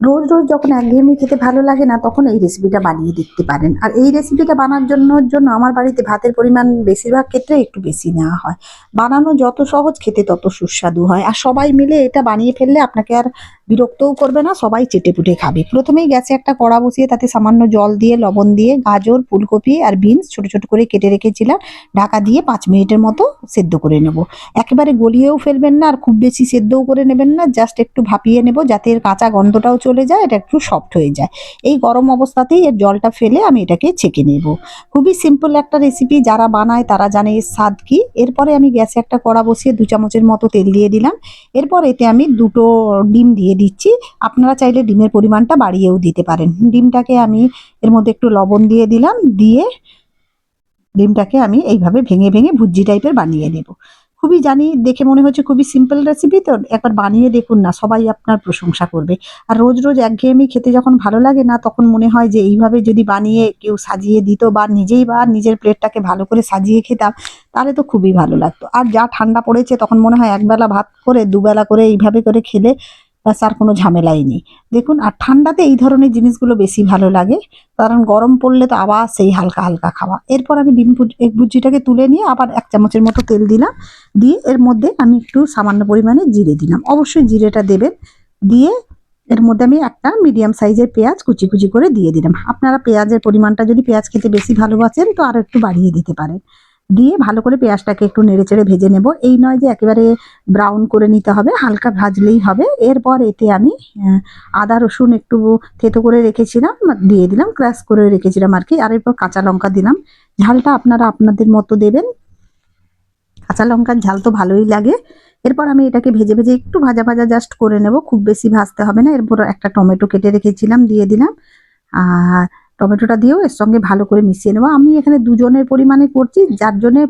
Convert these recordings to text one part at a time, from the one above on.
রোজ রোজ যখন একঘেয়েমি খেতে ভালো লাগে না, তখন এই রেসিপিটা বানিয়ে দেখতে পারেন। আর এই রেসিপিটা বানার জন্য জন্য আমার বাড়িতে ভাতের পরিমাণ বেশিরভাগ ক্ষেত্রে একটু বেশি নেওয়া হয়। বানানো যত সহজ খেতে তত সুস্বাদু হয়। আর সবাই মিলে এটা বানিয়ে ফেললে আপনাকে আর বিরক্তও করবে না, সবাই চেটে পুটে খাবে। প্রথমেই গ্যাসে একটা কড়া বসিয়ে তাতে সামান্য জল দিয়ে, লবণ দিয়ে, গাজর, ফুলকপি আর বিনস ছোট ছোট করে কেটে রেখেছিলাম। ঢাকা দিয়ে পাঁচ মিনিটের মতো সেদ্ধ করে নেব। একেবারে গলিয়েও ফেলবেন না আর খুব বেশি সেদ্ধও করে নেবেন না, জাস্ট একটু ভাপিয়ে নেব যাতে এর কাঁচা গন্ধটাও চলে যায়, এটা একটু সফট হয়ে যায়। এই গরম অবস্থাতেই এর জলটা ফেলে আমি এটাকে ছেঁকে নেব। খুবই সিম্পল একটা রেসিপি যারা বানায় তারা জানে এর স্বাদ কি। এরপরে আমি গ্যাসে একটা কড়া বসিয়ে দু চামচের মতো তেল দিয়ে দিলাম। এরপর এতে আমি দুটো ডিম দিয়ে দিচ্ছি। আপনারা চাইলে ডিমের পরিমাণটা বাড়িয়েও দিতে পারেন। ডিমটাকে আমি এর মধ্যে একটু লবণ দিয়ে দিলাম। দিয়ে ডিমটাকে আমি এইভাবে ভেঙে ভেঙে ভুজি টাইপের বানিয়ে নেব। খুবই জানি, দেখে মনে হচ্ছে খুবই সিম্পল রেসিপি তো একবার বানিয়ে দেখুন না, সবাই আপনার প্রশংসা করবে। আর রোজ রোজ একঘেয়েমি খেতে যখন ভালো লাগে না, তখন মনে হয় যে এইভাবে যদি বানিয়ে কেউ সাজিয়ে দিত বা নিজেই বা নিজের প্লেটটাকে ভালো করে সাজিয়ে খেতাম, তাহলে তো খুবই ভালো লাগতো। আর যা ঠান্ডা পড়েছে, তখন মনে হয় একবেলা ভাত করে, দুবেলা করে এইভাবে করে খেলে ব্যাস আর কোনো ঝামেলাই নেই। দেখুন, আর ঠান্ডাতে এই ধরনের জিনিসগুলো বেশি ভালো লাগে। কারণ গরম পড়লে তো আবার সেই হালকা হালকা খাওয়া। এরপর আমি ডিম এগ ভুজিটাকে তুলে নিয়ে আবার এক চামচের মতো তেল দিলাম। দিয়ে এর মধ্যে আমি একটু সামান্য পরিমাণে জিরে দিলাম। অবশ্যই জিরেটা দেবেন। দিয়ে এর মধ্যে আমি একটা মিডিয়াম সাইজের পেঁয়াজ কুচি কুচি করে দিয়ে দিলাম। আপনারা পেঁয়াজের পরিমাণটা যদি পেঁয়াজ খেতে বেশি ভালোবাসেন, তো আরও একটু বাড়িয়ে দিতে পারেন। দিয়ে ভালো করে পেঁয়াজটাকে একটু নেড়ে চেড়ে ভেজে নেব। এই নয় যে একেবারে ব্রাউন করে নিতে হবে, হালকা ভাজলেই হবে। এরপর এতে আমি আদা, রসুন একটু থেতো করে রেখেছিলাম, দিয়ে দিলাম ক্রাশ করে রেখেছিলাম আর কি। আর এরপর কাঁচা লঙ্কা দিলাম। ঝালটা আপনারা আপনাদের মতো দেবেন। কাঁচা লঙ্কার ঝাল তো ভালোই লাগে। এরপর আমি এটাকে ভেজে ভেজে একটু ভাজা ভাজা জাস্ট করে নেব। খুব বেশি ভাজতে হবে না। এরপর একটা টমেটো কেটে রেখেছিলাম, দিয়ে দিলাম। আর টমেটোটা দিয়েও এর সঙ্গে ভালো করে মিশিয়ে নেব। আমি এখানে দুজনের পরিমাণে করছি, যার জন্যে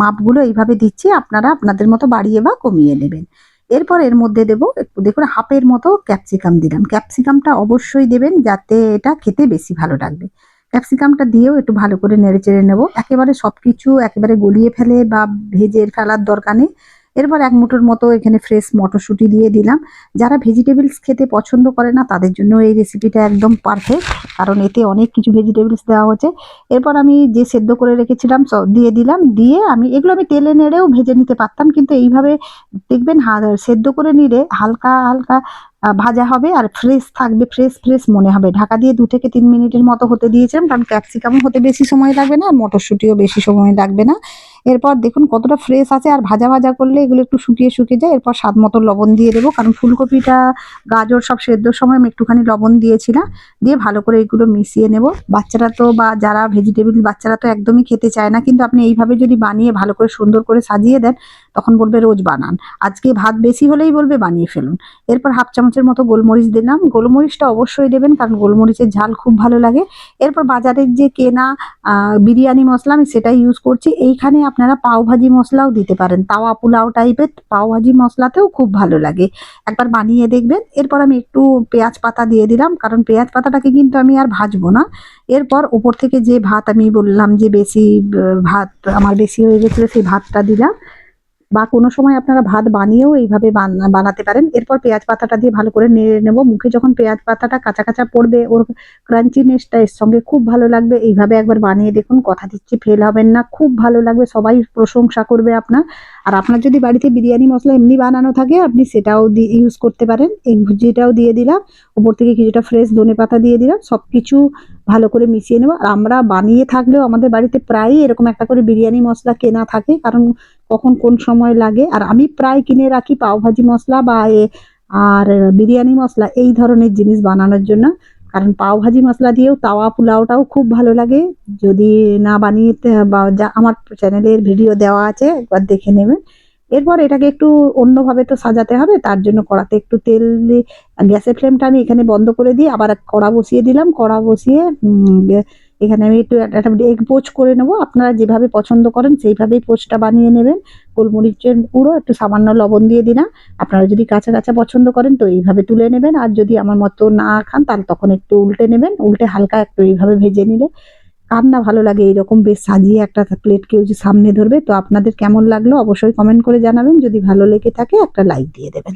মাপগুলো এইভাবে দিচ্ছি, আপনারা আপনাদের মতো বাড়িয়ে বা কমিয়ে নেবেন। এরপর এর মধ্যে দেবো, একটু দেখুন, হাফের মতো ক্যাপসিকাম দিলাম। ক্যাপসিকামটা অবশ্যই দেবেন, যাতে এটা খেতে বেশি ভালো লাগবে। ক্যাপসিকামটা দিয়েও একটু ভালো করে নেড়ে চেড়ে নেব। একেবারে সব কিছু একেবারে গলিয়ে ফেলে বা ভেজে ফেলার দরকার নেই। এরপর এক মুঠোর মতো এখানে ফ্রেশ মটরশুঁটি দিয়ে দিলাম। যারা ভেজিটেবলস খেতে পছন্দ করে না, তাদের জন্য এই রেসিপিটা একদম পারফেক্ট কারণ এতে অনেক কিছু ভেজিটেবলস দেওয়া হচ্ছে। এরপর আমি যে সেদ্ধ করে রেখেছিলাম দিয়ে দিলাম, দিয়ে আমি, এগুলো আমি তেলে নেড়েও ভেজে নিতে পারতাম, কিন্তু এইভাবে দেখবেন সেদ্ধ করে নিলে হালকা হালকা ভাজা হবে আর ফ্রেশ থাকবে ফ্রেশ ফ্রেশ মনে হবে। ঢাকা দিয়ে দু থেকে তিন মিনিটের মতো হতে দিয়েছিলাম, কারণ ক্যাপসিকামও হতে বেশি সময় লাগবে না, আর মটরশুঁটিও বেশি সময় লাগবে না। এরপর দেখুন কতটা ফ্রেশ আছে, আর ভাজা ভাজা করলে এগুলো একটু শুকিয়ে শুকিয়ে যায়। এরপর স্বাদ মতো লবণ দিয়ে দেবো, কারণ ফুলকপিটা, গাজর সব সেদ্ধর সময় আমি একটুখানি লবণ দিয়েছিলাম। দিয়ে ভালো করে এগুলো মিশিয়ে নেব। বাচ্চারা তো বা যারা ভেজিটেবল বাচ্চারা তো একদমই খেতে চায় না, কিন্তু আপনি এইভাবে যদি বানিয়ে ভালো করে সুন্দর করে সাজিয়ে দেন, তখন বলবে রোজ বানান। আজকে ভাত বেশি হলেই বলবে বানিয়ে ফেলুন। এরপর হাফ চামচের মতো গোলমরিচ দিলাম। গোলমরিচটা অবশ্যই দেবেন, কারণ গোলমরিচের ঝাল খুব ভালো লাগে। এরপর বাজারের যে কেনা বিরিয়ানি মশলা, আমি সেটাই ইউজ করছি। এইখানে আপনারা পাওভাজি মশলাও দিতে পারেন। তাওয়া পোলাও টাইপের পাওভাজি মশলাতেও খুব ভালো লাগে। একবার বানিয়ে দেখবেন। এরপর আমি একটু পেঁয়াজ পাতা দিয়ে দিলাম, কারণ পেঁয়াজ পাতাটাকে কিন্তু আমি আর ভাজবো না। এরপর ওপর থেকে যে ভাত আমি বললাম যে বেশি ভাত আমার বেশি হয়ে গেছিল, সেই ভাতটা দিলাম। বা কোনো সময় আপনারা ভাত বানিয়েও এইভাবে বান- বানাতে পারেন। এরপর পেঁয়াজ পাতাটা দিয়ে ভালো করে নেড়ে নেব। মুখে যখন পেঁয়াজ পাতাটা কাঁচা কাঁচা পড়বে, ওর ক্রাঞ্চিনেসটা এর সঙ্গে খুব ভালো লাগবে। এইভাবে একবার বানিয়ে দেখুন, কথা দিচ্ছি ফেল হবেন না। খুব ভালো লাগবে, সবাই প্রশংসা করবে আপনার। আর আপনার যদি বাড়িতে বিরিয়ানি, মশলা এমনি বানানো থাকে, আপনি সেটাও ইউজ করতে পারেন। এই ভুজিটাও দিয়ে দিলাম। উপর থেকে কিছুটা ফ্রেশ ধনে পাতা দিয়ে দিলাম। সব কিছু ভালো করে মিশিয়ে নেব। আর আমরা বানিয়ে থাকলেও আমাদের বাড়িতে প্রায়ই এরকম একটা করে বিরিয়ানি, মশলা কেনা থাকে, কারণ কখন কোন সময় লাগে। আর আমি প্রায় কিনে রাখি পাওভাজি মশলা বা আর বিরিয়ানি মশলা, এই ধরনের জিনিস বানানোর জন্য। কারণ পাও ভাজি মশলা দিয়েও তাওয়া পোলাওটাও খুব ভালো লাগে। যদি না বানিয়ে বা যা আমার চ্যানেলের ভিডিও দেওয়া আছে, একবার দেখে নেবেন। এরপর এটাকে একটু অন্যভাবে তো সাজাতে হবে, তার জন্য কড়াতে একটু তেল গ্যাসের ফ্লেমটা আমি এখানে বন্ধ করে দিয়ে আবার কড়া বসিয়ে দিলাম। কড়া বসিয়ে এখানে আমি একটু এগ পোচ করে নেব। আপনারা যেভাবে পছন্দ করেন, সেইভাবেই পোচটা বানিয়ে নেবেন। গোলমরিচের গুঁড়ো, একটু সামান্য লবণ দিয়ে দিলাম। আপনারা যদি কাঁচা কাঁচা পছন্দ করেন, তো এইভাবে তুলে নেবেন। আর যদি আমার মতো না খান, তাহলে তখন একটু উল্টে নেবেন। উল্টে হালকা একটু এইভাবে ভেজে নিলে কার না ভালো লাগে। এইরকম বেশ সাজিয়ে একটা প্লেট কেউ যে সামনে ধরবে, তো আপনাদের কেমন লাগল অবশ্যই কমেন্ট করে জানাবেন। যদি ভালো লেগে থাকে, একটা লাইক দিয়ে দেবেন।